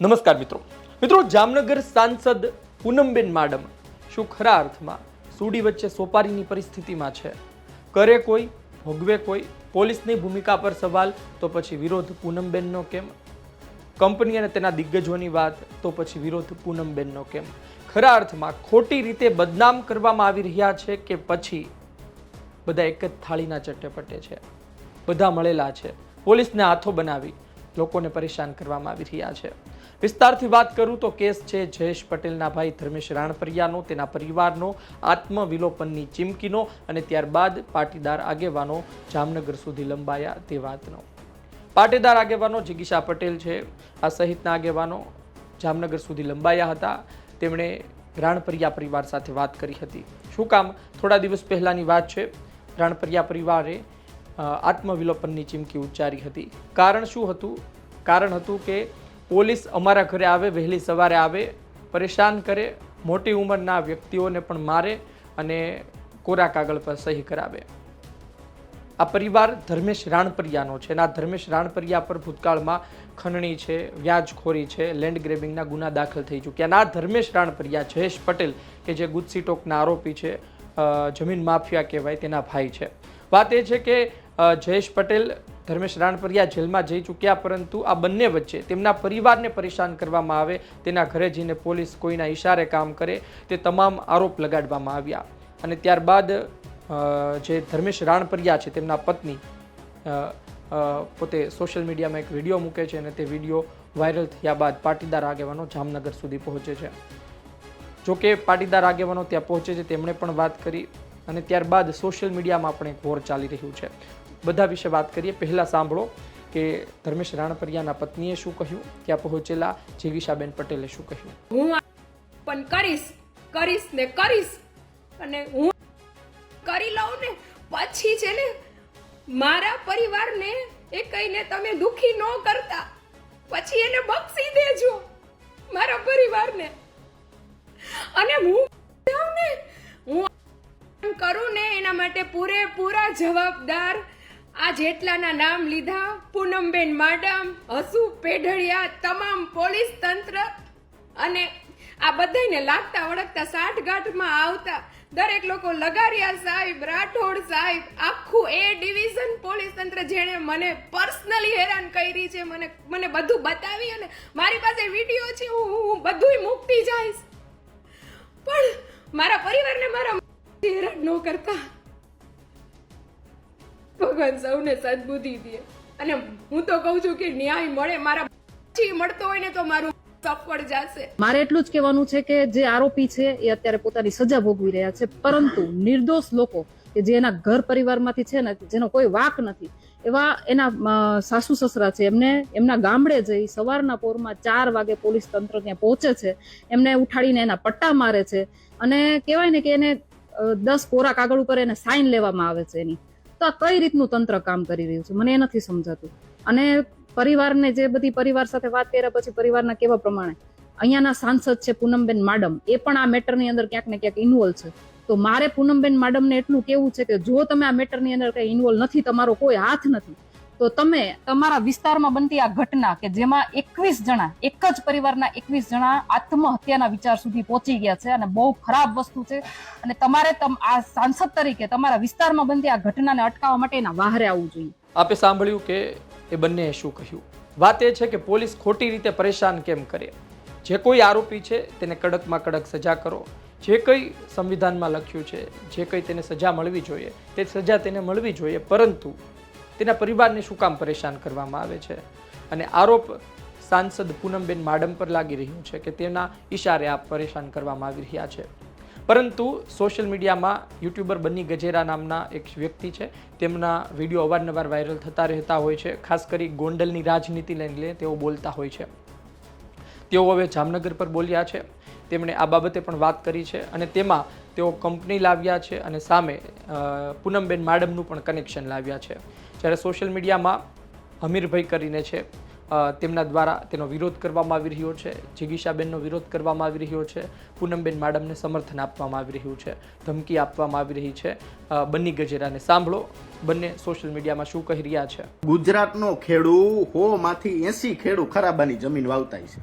નમસ્કાર મિત્રો. મિત્રો, જામનગર સાંસદ પૂનમબેન માડમ શું ખરા અર્થમાં સુડી વચ્ચે સોપારીની પરિસ્થિતિમાં છે? કરે કોઈ, ભોગવે કોઈ, પોલીસની ભૂમિકા પર સવાલ, તો પછી વિરોધ પૂનમબેનનો કેમ? કંપની અને તેના દિગ્ગજોની વાત, તો પછી વિરોધ પૂનમબેનનો કેમ? ખરા અર્થમાં ખોટી રીતે બદનામ કરવામાં આવી રહ્યા છે કે પછી? બધા એક જ થાળીના ચટ્ટેપટ્ટે છે. બધા મળેલા છે. પોલીસને હાથો બનાવી લોકોને પરેશાન કરવામાં આવી રહ્યા છે. વિસ્તારથી વાત કરું તો કેસ છે જયેશ પટેલના ભાઈ ધર્મેશ રાણપરિયાનો, તેના પરિવારનો, આત્મવિલોપનની ચીમકીનો અને ત્યારબાદ પાટીદાર આગેવાનો જામનગર સુધી લંબાયા તે વાતનો. પાટીદાર આગેવાનો જિગીશા પટેલ છે. આ સહિતના આગેવાનો જામનગર સુધી લંબાયા હતા. તેમણે રાણપરિયા પરિવાર સાથે વાત કરી હતી. શું કામ? થોડા દિવસ પહેલાંની વાત છે. રાણપરિયા પરિવારે આત્મવિલોપનની ચીમકી ઉચ્ચારી હતી. કારણ શું હતું? કારણ હતું કે પોલીસ અમારા ઘરે આવે, વહેલી સવારે આવે, પરેશાન કરે, મોટી ઉંમરના વ્યક્તિઓને પણ મારે અને કોરા કાગળ પર સહી કરાવે. આ પરિવાર ધર્મેશ રાણપરિયાનો છે અને આ ધર્મેશ રાણપરિયા પર ભૂતકાળમાં ખંડણી છે, વ્યાજખોરી છે, લેન્ડ ગ્રેબિંગના ગુના દાખલ થઈ ચૂક્યા અને આ ધર્મેશ રાણપરિયા જયેશ પટેલ કે જે ગુજસીટોકના આરોપી છે જમીન માફિયા કહેવાય તેના ભાઈ છે. વાત એ છે કે જયેશ પટેલ ધર્મેશ રાણપરિયા જેલમાં જઈ ચૂક્યા, પરંતુ આ બંને વચ્ચે તેમના પરિવારને પરેશાન કરવામાં આવે. તેના ઘરે જઈને પોલીસ કોઈના ઇશારે કામ કરે, તે તમામ આરોપ લગાડવામાં આવ્યા. અને ત્યારબાદ જે ધર્મેશ રાણપરિયા છે, તેમના પત્ની પોતે સોશિયલ મીડિયામાં એક વીડિયો મૂકે છે અને તે વીડિયો વાયરલ થયા બાદ પાટીદાર આગેવાનો જામનગર સુધી પહોંચે છે. જો કે પાટીદાર આગેવાનો ત્યાં પહોંચે છે, તેમણે પણ વાત કરી અને ત્યારબાદ સોશિયલ મીડિયામાં પણ એક વોર ચાલી રહ્યું છે. બધા વિશે વાત કરીએ. પહેલાં સાંભળો કે ધર્મેશ રાણપરિયાના પત્નીએ શું કહ્યું? ત્યાં પહોંચેલા? જીગીશાબેન પટેલે શું કહ્યું? હું પણ કરીશ કરીશ ને કરીશ. અને હું કરી લઉં ને પછી છે ને મારા પરિવારને એ કહીને તમે દુખી ન કરતા. પછી એને બક્ષી દેજો મારા પરિવારને. અને હું ને, હું કરું ને એના માટે પૂરેપૂરા જવાબદાર આ જેટલાના નામ લીધા, પૂનમબેન માડમ, હસુ પેઢળિયા તમામ પોલીસ તંત્ર અને આ બધાને લાગતા વળગતા સાઠગાંઠમાં આવતા દરેક લોકો લગારિયા સાહેબ, રાઠોડ સાહેબ, આખું એ ડિવિઝન પોલીસ તંત્ર જેણે મને પર્સનલી હેરાન કરી છે, મને મને બધું બતાવી અને મારી પાસે વીડિયો છે, હું, હું- બધુંય મૂકતી જઈશ. પણ મારા પરિવારને મારા હેરાન ન કરતા. ભગવાન સૌને સદબુદ્ધિ દે. અને હું તો કહું છું કે ન્યાય મળે, મારા પછી મળતો હોય ને તો મારું મારે એટલું જ કહેવાનું છે કે જે આરોપી છે એ અત્યારે પોતાની સજા ભોગવી રહ્યા છે. પરંતુ નિર્દોષ લોકો કે જે એના ઘર પરિવારમાંથી છે ને, જેનો કોઈ વાક નથી, એવા એના સાસુ સસરા છે, એમને એમના ગામડે જઈ સવારના પોરમાં ચાર વાગે પોલીસ તંત્ર ત્યાં પહોંચે છે, એમને ઉઠાડીને એના પટ્ટા મારે છે અને કહેવાય ને કે એને દસ કોરા કાગળ ઉપર એને સાઇન લેવામાં આવે છે એની. આ કઈ રીતનું તંત્ર કામ કરી રહ્યું છે? મને એ નથી સમજાતું. અને પરિવારને જે બધી પરિવાર સાથે વાત કર્યા પછી પરિવારના કેવા પ્રમાણે, અહીંયાના સાંસદ છે પૂનમબેન માડમ, એ પણ આ મેટરની અંદર ક્યાંક ને ક્યાંક ઇન્વોલ્વ છે. તો મારે પૂનમબેન માડમને એટલું કેવું છે કે જો તમે આ મેટરની અંદર કઈ ઇન્વોલ્વ નથી, તમારો કોઈ હાથ નથી. તો તમે તમારા વિસ્તારમાં બનતી આ ઘટના કે જેમાં એકવીસ જણા, એક જ પરિવારના એકવીસ જણા આત્મહત્યાના વિચાર સુધી પહોંચી ગયા છે અને બહુ ખરાબ વસ્તુ છે અને તમારે તમ, આ સાંસદ તરીકે તમારા વિસ્તારમાં બનતી આ ઘટનાને અટકાવવા માટે એના વાહરે આવવું જોઈએ. આપે સાંભળ્યું કે એ બંનેએ શું કહ્યું? વાત એ છે કે પોલીસ ખોટી રીતે પરેશાન કેમ કરે? જે કોઈ આરોપી છે તેને કડકમાં કડક સજા કરો. જે કંઈ સંવિધાનમાં લખ્યું છે, જે કંઈ તેને સજા મળવી જોઈએ, તે સજા તેને મળવી જોઈએ, પરંતુ તેના પરિવારને શું કામ પરેશાન કરવામાં આવે છે? અને આરોપ સાંસદ પૂનમબેન માડમ પર લાગી રહ્યો છે કે તેના ઈશારે આ પરેશાન કરવામાં આવી રહ્યા છે. પરંતુ સોશિયલ મીડિયામાં યુટ્યુબર બની ગજેરા નામના એક વ્યક્તિ છે. તેમના વીડિયો અવારનવાર વાયરલ થતા રહેતા હોય છે. ખાસ કરી ગોંડલની રાજનીતિ લઈને તેઓ બોલતા હોય છે. તેઓ હવે જામનગર પર બોલ્યા છે. તેમણે આ બાબતે પણ વાત કરી છે અને તેમાં તેઓ કંપની લાવ્યા છે અને સામે પૂનમબેન માડમનું પણ કનેક્શન લાવ્યા છે. જ્યારે સોશિયલ મીડિયામાં હમીરભાઈ કરીને છે તેમના દ્વારા તેનો વિરોધ કરવામાં આવી રહ્યો છે જિગીશાબેનનો વિરોધ કરવામાં આવી રહ્યો છે પૂનમબેન માડમને સમર્થન આપવામાં આવી રહ્યું છે ધમકી આપવામાં આવી રહી છે. અ, બન્ની ગજેરાને સાંભળો બંને સોશિયલ મીડિયામાં શું કહી રહ્યા છે? ગુજરાતનો ખેડૂ હો માંથી એસી ખેડૂ ખરાબાની જમીન વાવતાય છે.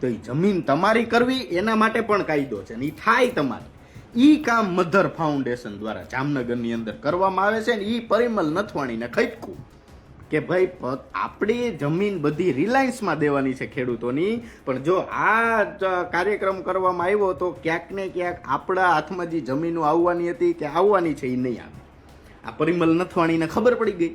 તો એ જમીન તમારી કરવી એના માટે પણ કાયદો છે ને એ થાય તમારી. ઈ કામ મધર ફાઉન્ડેશન દ્વારા જામનગરની અંદર કરવામાં આવે છે ને ઈ પરિમલ નથવાણીને ખટકું કે ભાઈ આપણી જમીન બધી રિલાયન્સમાં દેવાની છે ખેડૂતોની. પણ જો આ કાર્યક્રમ કરવામાં આવ્યો તો ક્યાંક ને ક્યાંક આપણા હાથમાં જે જમીનો આવવાની હતી કે આવવાની છે એ નહીં આવે. આ પરિમલ નથવાણીને ખબર પડી ગઈ.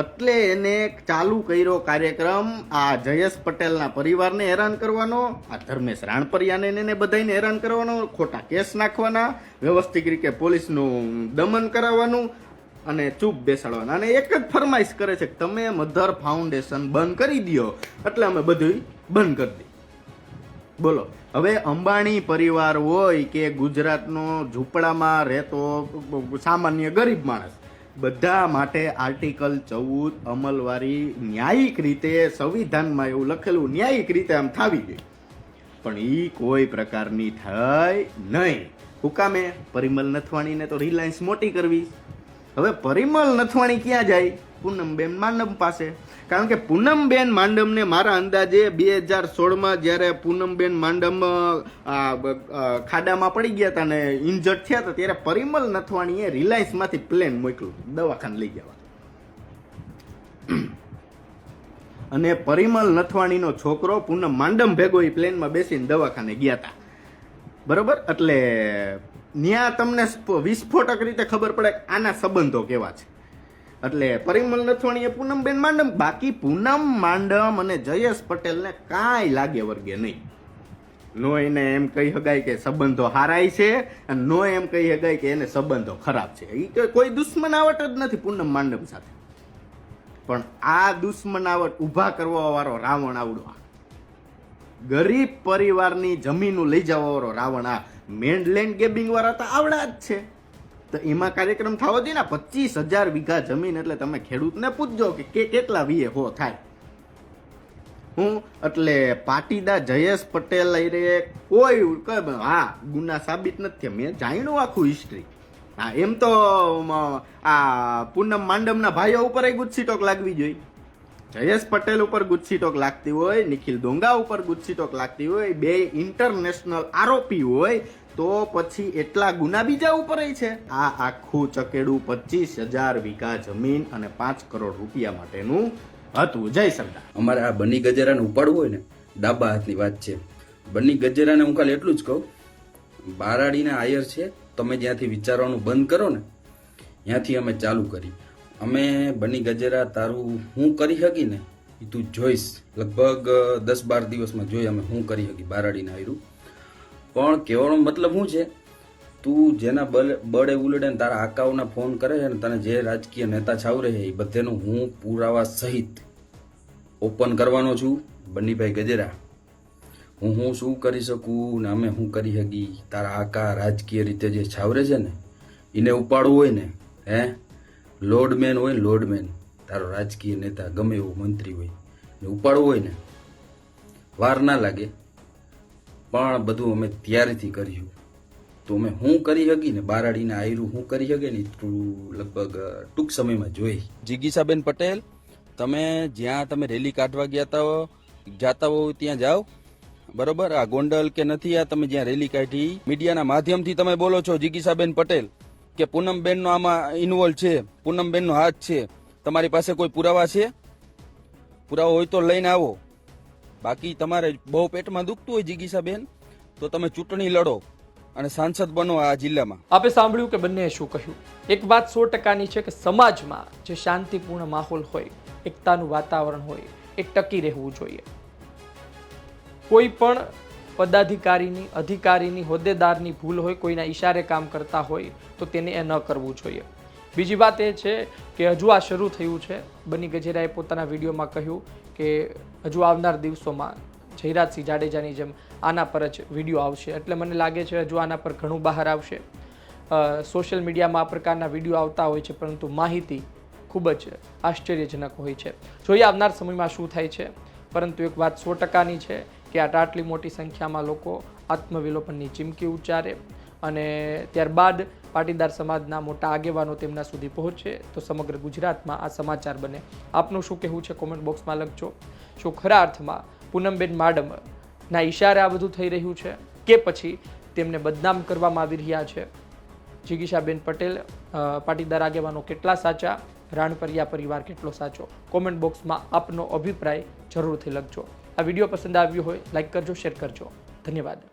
એટલે એને ચાલુ કર્યો કાર્યક્રમ આ જયેશ પટેલના પરિવારને હેરાન કરવાનો, આ ધર્મેશ રાણપરિયાને એને બધાને હેરાન કરવાનો, ખોટા કેસ નાખવાના, વ્યવસ્થિત રીતે પોલીસનું દમન કરાવવાનું અને ચૂપ બેસાડવાના. અને એક જ ફરમાઈશ કરે છે કે તમે મધર ફાઉન્ડેશન બંધ કરી દો, એટલે અમે બધું બંધ કરી દઈએ. બોલો, હવે અંબાણી પરિવાર હોય કે ગુજરાતનો ઝૂંપડામાં રહેતો સામાન્ય ગરીબ માણસ બધા માટે આર્ટિકલ ચૌદ અમલવારી ન્યાયિક રીતે સંવિધાનમાં એવું લખેલું ન્યાયિક રીતે આમ થાવી ગઈ પણ એ કોઈ પ્રકારની થઈ નહીં. હુકામે પરિમલ નથવાણીને તો રિલાયન્સ મોટી કરવી. હવે પરિમલ નથવાણી ક્યાં જાય? પૂનમબેન માંડમ પાસે. કારણ કે પૂનમબેન માંડમને મારા અંદાજે બે હજાર સોળમાં જ્યારે પૂનમબેન માંડમ ખાડામાં પડી ગયા હતા ને ઇન્જર્ડ થયા હતા, ત્યારે પરિમલ નથવાણીએ રિલાયન્સમાંથી પ્લેન મોકલ્યું. દવાખાને લઈ ગયા. અને પરિમલ નથવાણીનો છોકરો પૂનમ માંડમ ભેગો એ પ્લેનમાં બેસીને દવાખાને ગયા હતા. બરોબર? એટલે ત્યાં તમને વિસ્ફોટક રીતે ખબર પડે કે આના સંબંધો કેવા છે. એટલે પરિમલ નથવાણીએ પૂનમબેન માંડમ, બાકી પૂનમ માંડમ અને જયેશ પટેલને કાંઈ લાગે વર્ગે નહીં. નો એને એમ કહી શકાય કે સંબંધો હારાય છે અને નો એમ કહી શકાય કે એને સંબંધો ખરાબ છે. એ કોઈ દુશ્મનાવટ જ નથી પૂનમ માંડમ સાથે. પણ આ દુશ્મનાવટ ઊભા કરવા વાળો રાવણ આવડો ગરીબ પરિવારની જમીનો લઈ જવા વાળો રાવણ આ. મેન્ડલેન્ડ ગેબિંગ વાળા તો આવડા જ છે. તો એમાં કાર્યક્રમ થવો જોઈએ ને, પચીસ હજાર વીઘા જમીન એટલે તમે ખેડૂતને પૂછજો કે કેટલા વીએ હો થાય. હું એટલે પાટીદાર જયેશ પટેલ કઈ હા, ગુના સાબિત નથી મેં જાણ્યું આખું હિસ્ટ્રી હા, એમ તો આ પૂનમ માંડમના ભાઈઓ ઉપર ગુચ્છી ટોક લાગવી જોઈએ. જયેશ પટેલ ઉપર ગુચ્છી ટોક લાગતી હોય, નિખિલ ડોંગા ઉપર ગુચ્છી ટોક લાગતી હોય, બે ઇન્ટરનેશનલ આરોપી હોય તો પછી એટલા ગુના બીજા ઉપર છે? આ આખું ચકેડું પચીસ હજાર વીઘા જમીન અને પાંચ કરોડ રૂપિયા માટેનું હતું. જય સરદાર. અમારે આ બની ગજેરાને ઉપાડવું હોય ને, ડાબા હાથની વાત છે. બની ગજેરાને હું ખાલી એટલું જ કહું, બારાડીના આયર છે, તમે જ્યાંથી વિચારવાનું બંધ કરો ને, ત્યાંથી અમે ચાલુ કરી. અમે બની ગજેરા તારું હું કરી શકી ને તું જોઈશ. લગભગ દસ બાર દિવસમાં જોઈ અમે હું કરી શકી બારાડીના આયરું. પણ કહેવાનો મતલબ શું છે? તું જેના બળ બળે ઉલડે ને તારા આકાઓના ફોન કરે છે ને તને જે રાજકીય નેતા છાવરે છે એ બધેનું હું પુરાવા સહિત ઓપન કરવાનો છું. બન્નીભાઈ ગજેરા, હું હું શું કરી શકું ને અમે શું કરી શકી તારા આકા રાજકીય રીતે જે છાવરે છે ને, એને ઉપાડવું હોય ને, હે? લોડમેન હોય ને લોડમેન. તારો રાજકીય નેતા ગમે એવો મંત્રી હોય ને ઉપાડવું હોય ને, વાર ના લાગે. પણ બધું અમે ત્યારથી કર્યું. તો અમે હું કરી શકી ને બારાડીના આયરું હું કરી શકે ને લગભગ ટૂંક સમયમાં જોઈ. જિગીસાબેન પટેલ, તમે જ્યાં તમે રેલી કાઢવા ગયા હતા જાતા હો ત્યાં જાઓ. બરોબર? આ ગોંડલ કે નથી, આ તમે જ્યાં રેલી કાઢી, મીડિયાના માધ્યમથી તમે બોલો છો જિગીસાબેન પટેલ, કે પૂનમબેનનો આમાં ઇન્વોલ્વ છે, પૂનમબેનનો હાથ છે. તમારી પાસે કોઈ પુરાવા છે? પુરાવો હોય તો લઈને આવો. બાકી તમારે બહુ પેટમાં દુખતું હોય જિગીસાબેન તો તમે ચૂંટણી લડો અને સાંસદ બનો આ જિલ્લામાં. આપે સાંભળ્યું કે બંનેએ શું કહ્યું? એક વાત સો ટકાની છે કે સમાજમાં જે શાંતિપૂર્ણ માહોલ હોય, એકતાનું વાતાવરણ હોય, એ ટકી રહેવું જોઈએ. કોઈ પણ પદાધિકારીની, અધિકારીની, હોદ્દેદારની ભૂલ હોય, કોઈના ઈશારે કામ કરતા હોય, તો તેને એ ન કરવું જોઈએ. બીજી વાત એ છે કે હજુ આ શરૂ થયું છે. બની ગજેરાએ પોતાના વિડીયોમાં કહ્યું કે હજુ આવનાર દિવસોમાં જયરાજસિંહ જાડેજાની જેમ આના પર જ વીડિયો આવશે. એટલે મને લાગે છે હજુ આના પર ઘણું બહાર આવશે. સોશિયલ મીડિયામાં આ પ્રકારના વીડિયો આવતા હોય છે, પરંતુ માહિતી ખૂબ જ આશ્ચર્યજનક હોય છે. જોઈએ આવનાર સમયમાં શું થાય છે. પરંતુ એક વાત સો ટકાની છે કે આ આટલી મોટી સંખ્યામાં લોકો આત્મવિલોપનની ચીમકી ઉચ્ચારે. અને ત્યારબાદ પાટીદાર સમાજના મોટા આગેવાનો તેમના સુધી પહોંચે તો સમગ્ર ગુજરાતમાં આ સમાચાર બને. આપનું શું કહેવું છે? કોમેન્ટ બોક્સમાં લખજો. શું ખરા અર્થમાં પૂનમબેન માડમ ના ઈશારે આ બધું થઈ રહ્યું છે કે પછી તેમને બદનામ કરવામાં આવી રહ્યા છે? જિગીશાબેન પટેલ પાટીદાર આગેવાનો કેટલા સાચા? રાણપરિયા પરિવાર કેટલો સાચો? કોમેન્ટ બોક્સમાં આપનો અભિપ્રાય જરૂરથી લખજો. આ વીડિયો પસંદ આવ્યો હોય લાઇક કરજો શેર કરજો. ધન્યવાદ.